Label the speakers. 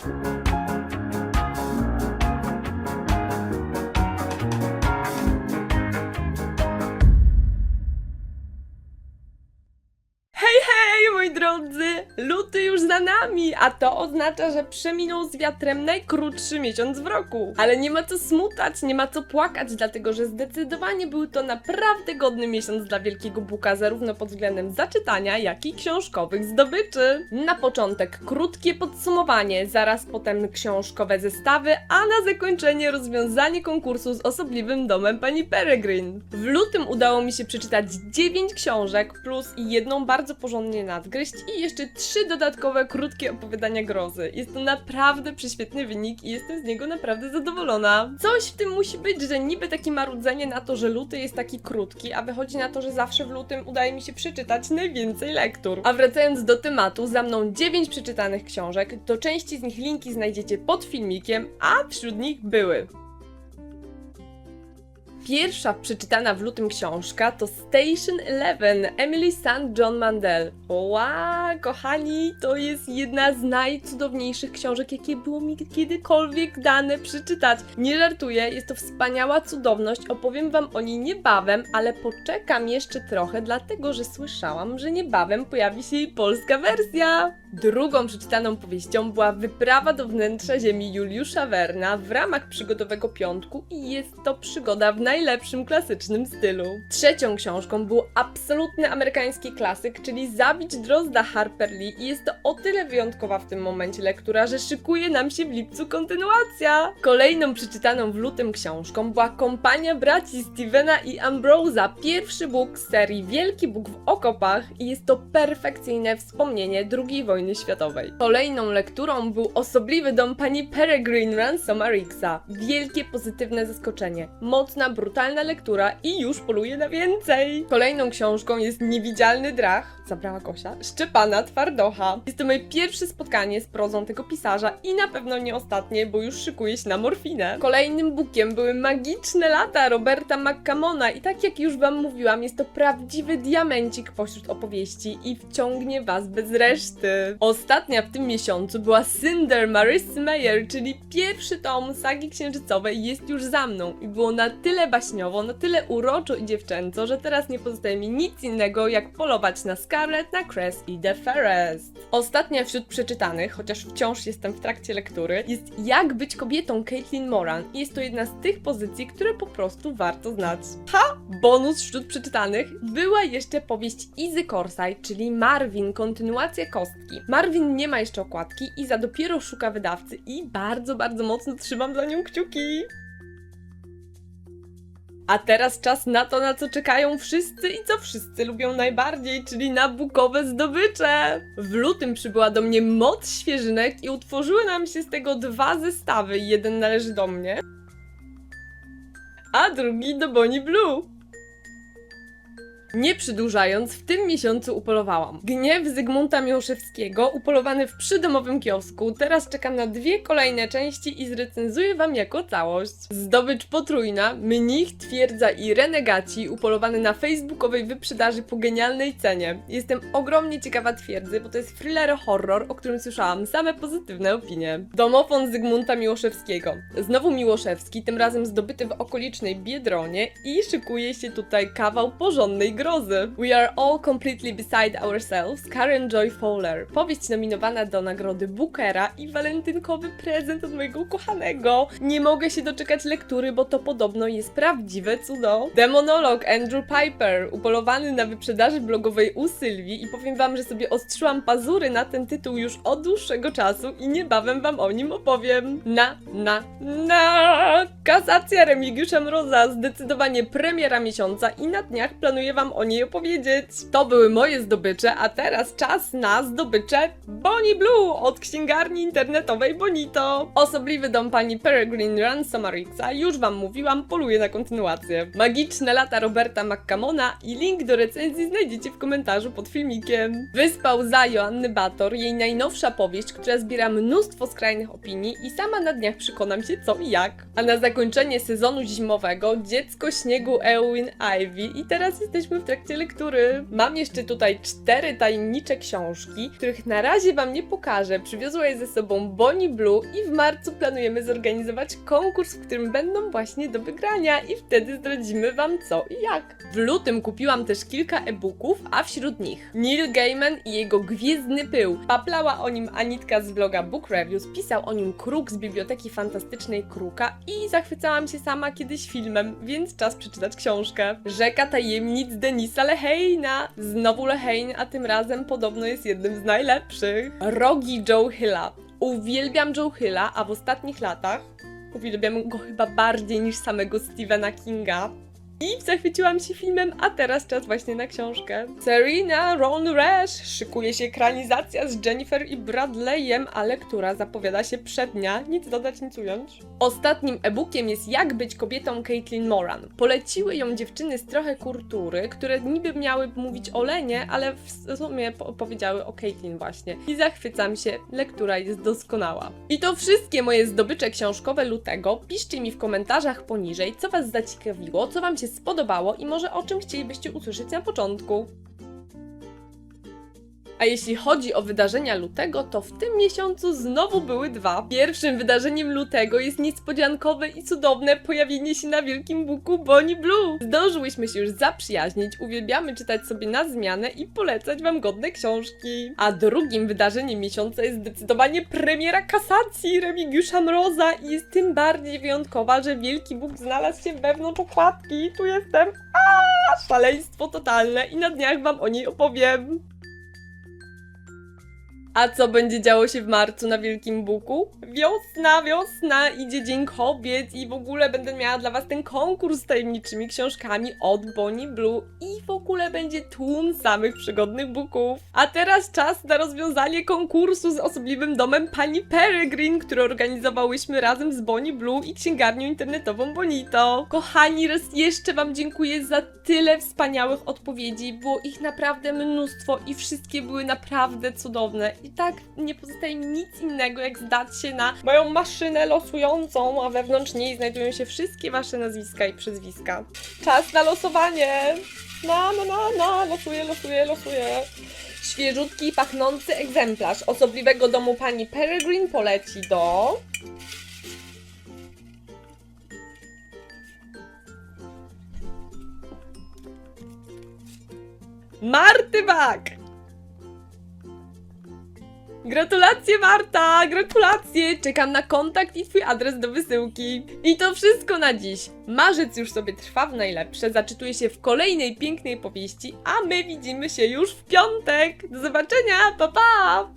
Speaker 1: thank you drodzy! Luty już za nami, a to oznacza, że przeminął z wiatrem najkrótszy miesiąc w roku. Ale nie ma co smutać, nie ma co płakać, dlatego że zdecydowanie był to naprawdę godny miesiąc dla Wielkiego Buka, zarówno pod względem zaczytania, jak i książkowych zdobyczy. Na początek krótkie podsumowanie, zaraz potem książkowe zestawy, a na zakończenie rozwiązanie konkursu z osobliwym domem pani Peregrine. W lutym udało mi się przeczytać 9 książek plus jedną bardzo porządnie nadgryźć i jeszcze trzy dodatkowe krótkie opowiadania grozy. Jest to naprawdę prześwietny wynik i jestem z niego naprawdę zadowolona. Coś w tym musi być, że niby takie marudzenie na to, że luty jest taki krótki, a wychodzi na to, że zawsze w lutym udaje mi się przeczytać najwięcej lektur. A wracając do tematu, za mną 9 przeczytanych książek, do części z nich linki znajdziecie pod filmikiem, a wśród nich były Pierwsza przeczytana w lutym książka to Station Eleven Emily St. John Mandel. Ła, kochani, to jest jedna z najcudowniejszych książek, jakie było mi kiedykolwiek dane przeczytać. Nie żartuję, jest to wspaniała cudowność, opowiem wam o niej niebawem, ale poczekam jeszcze trochę, dlatego że słyszałam, że niebawem pojawi się jej polska wersja. Drugą przeczytaną powieścią była Wyprawa do wnętrza ziemi Juliusza Werna w ramach przygodowego piątku i jest to przygoda w najlepszym klasycznym stylu. Trzecią książką był absolutny amerykański klasyk, czyli Zabić Drozda Harper Lee i jest to o tyle wyjątkowa w tym momencie lektura, że szykuje nam się w lipcu kontynuacja. Kolejną przeczytaną w lutym książką była Kompania braci Stevena i Ambrose'a, pierwszy Bóg z serii Wielki Bóg w okopach i jest to perfekcyjne wspomnienie II wojny światowej. Kolejną lekturą był osobliwy dom pani Peregrine Ransoma Rixa. Wielkie pozytywne zaskoczenie, mocna, brutalna lektura i już poluje na więcej. Kolejną książką jest Niewidzialny Drach, zabrała Kosia, Szczepana Twardocha. Jest to moje pierwsze spotkanie z prozą tego pisarza i na pewno nie ostatnie, bo już szykuje się na morfinę. Kolejnym bukiem były Magiczne Lata Roberta McCamona i tak jak już wam mówiłam, jest to prawdziwy diamencik pośród opowieści i wciągnie was bez reszty. Ostatnia w tym miesiącu była Cinder Marissy Meyer, czyli pierwszy tom sagi księżycowej jest już za mną i było na tyle baśniowo, na tyle uroczo i dziewczęco, że teraz nie pozostaje mi nic innego jak polować na Scarlet, na Cress i The Fairest. Ostatnia wśród przeczytanych, chociaż wciąż jestem w trakcie lektury, jest Jak być kobietą Caitlin Moran i jest to jedna z tych pozycji, które po prostu warto znać. Ha! Bonus wśród przeczytanych była jeszcze powieść Izy Korsaj, czyli Marvin, kontynuacja kostki. Marvin nie ma jeszcze okładki i za dopiero szuka wydawcy i bardzo, bardzo mocno trzymam za nią kciuki. A teraz czas na to, na co czekają wszyscy i co wszyscy lubią najbardziej, czyli na bukowe zdobycze. W lutym przybyła do mnie moc świeżynek i utworzyły nam się z tego dwa zestawy. Jeden należy do mnie, a drugi do Bonnie Blue. Nie przedłużając, w tym miesiącu upolowałam. Gniew Zygmunta Miłoszewskiego, upolowany w przydomowym kiosku. Teraz czekam na dwie kolejne części i zrecenzuję wam jako całość. Zdobycz potrójna, mnich, twierdza i renegaci, upolowany na facebookowej wyprzedaży po genialnej cenie. Jestem ogromnie ciekawa twierdzy, bo to jest thriller horror, o którym słyszałam same pozytywne opinie. Domofon Zygmunta Miłoszewskiego. Znowu Miłoszewski, tym razem zdobyty w okolicznej Biedronie i szykuje się tutaj kawał porządnej grozy. We are all completely beside ourselves. Karen Joy Fowler. Powieść nominowana do nagrody Bookera i walentynkowy prezent od mojego ukochanego. Nie mogę się doczekać lektury, bo to podobno jest prawdziwe cudo. Demonolog Andrew Piper, upolowany na wyprzedaży blogowej u Sylwii i powiem wam, że sobie ostrzyłam pazury na ten tytuł już od dłuższego czasu i niebawem wam o nim opowiem. Na, na, na! Kasacja Remigiusza Mroza, zdecydowanie premiera miesiąca i na dniach planuję wam o niej opowiedzieć. To były moje zdobycze, a teraz czas na zdobycze Bonnie Blue od księgarni internetowej Bonito. Osobliwy dom pani Peregrine Ransomarixa, już wam mówiłam, poluje na kontynuację. Magiczne lata Roberta McCamona i link do recenzji znajdziecie w komentarzu pod filmikiem. Wyspa Łza Joanny Bator, jej najnowsza powieść, która zbiera mnóstwo skrajnych opinii i sama na dniach przekonam się co i jak. A na zakończenie sezonu zimowego Dziecko śniegu Eowyn Ivy i teraz jesteśmy w trakcie lektury. Mam jeszcze tutaj cztery tajemnicze książki, których na razie wam nie pokażę. Przywiozła je ze sobą Bonnie Blue i w marcu planujemy zorganizować konkurs, w którym będą właśnie do wygrania i wtedy zdradzimy wam co i jak. W lutym kupiłam też kilka e-booków, a wśród nich Neil Gaiman i jego Gwiezdny Pył. Paplała o nim Anitka z vloga Book Reviews, pisał o nim Kruk z Biblioteki Fantastycznej Kruka i zachwycałam się sama kiedyś filmem, więc czas przeczytać książkę. Rzeka Tajemnic Denisa Lehejna. Znowu Lehejn, a tym razem podobno jest jednym z najlepszych. Rogi Joe Hilla. Uwielbiam Joe Hilla, a w ostatnich latach uwielbiam go chyba bardziej niż samego Stephena Kinga. I zachwyciłam się filmem, a teraz czas właśnie na książkę. Serena Ron Rash szykuje się ekranizacja z Jennifer i Bradleyem, ale która zapowiada się przednia, nic dodać, nic ująć. Ostatnim e-bookiem jest Jak być kobietą Caitlin Moran. Poleciły ją dziewczyny z trochę kultury, które niby miały mówić o Lenie, ale w sumie po- powiedziały o Caitlin właśnie. I zachwycam się, lektura jest doskonała. I to wszystkie moje zdobycze książkowe lutego. Piszcie mi w komentarzach poniżej, co Was zaciekawiło, co Wam się spodobało i może o czym chcielibyście usłyszeć na początku. A jeśli chodzi o wydarzenia lutego, to w tym miesiącu znowu były dwa. Pierwszym wydarzeniem lutego jest niespodziankowe i cudowne pojawienie się na Wielkim Buku Bonnie Blue. Zdążyłyśmy się już zaprzyjaźnić, uwielbiamy czytać sobie na zmianę i polecać Wam godne książki. A drugim wydarzeniem miesiąca jest zdecydowanie premiera kasacji Remigiusza Mroza i jest tym bardziej wyjątkowa, że Wielki Bóg znalazł się wewnątrz okładki. Tu jestem. A szaleństwo totalne i na dniach Wam o niej opowiem. A co będzie działo się w marcu na Wielkim Buku? Wiosna, wiosna, idzie Dzień Kobiet i w ogóle będę miała dla Was ten konkurs z tajemniczymi książkami od Bonnie Blue i w ogóle będzie tłum samych przygodnych buków. A teraz czas na rozwiązanie konkursu z osobliwym domem pani Peregrine, który organizowałyśmy razem z Bonnie Blue i księgarnią internetową Bonito. Kochani, raz jeszcze Wam dziękuję za tyle wspaniałych odpowiedzi. Było ich naprawdę mnóstwo i wszystkie były naprawdę cudowne. I tak nie pozostaje mi nic innego, jak zdać się na moją maszynę losującą, a wewnątrz niej znajdują się wszystkie Wasze nazwiska i przezwiska. Czas na losowanie! Na, na, na, na, losuję, losuję, losuję. Świeżutki, pachnący egzemplarz osobliwego domu pani Peregrine poleci do... Marty! Gratulacje Marta! Gratulacje! Czekam na kontakt i twój adres do wysyłki. I to wszystko na dziś. Marzec już sobie trwa w najlepsze, zaczytuje się w kolejnej pięknej powieści, a my widzimy się już w piątek. Do zobaczenia, pa pa!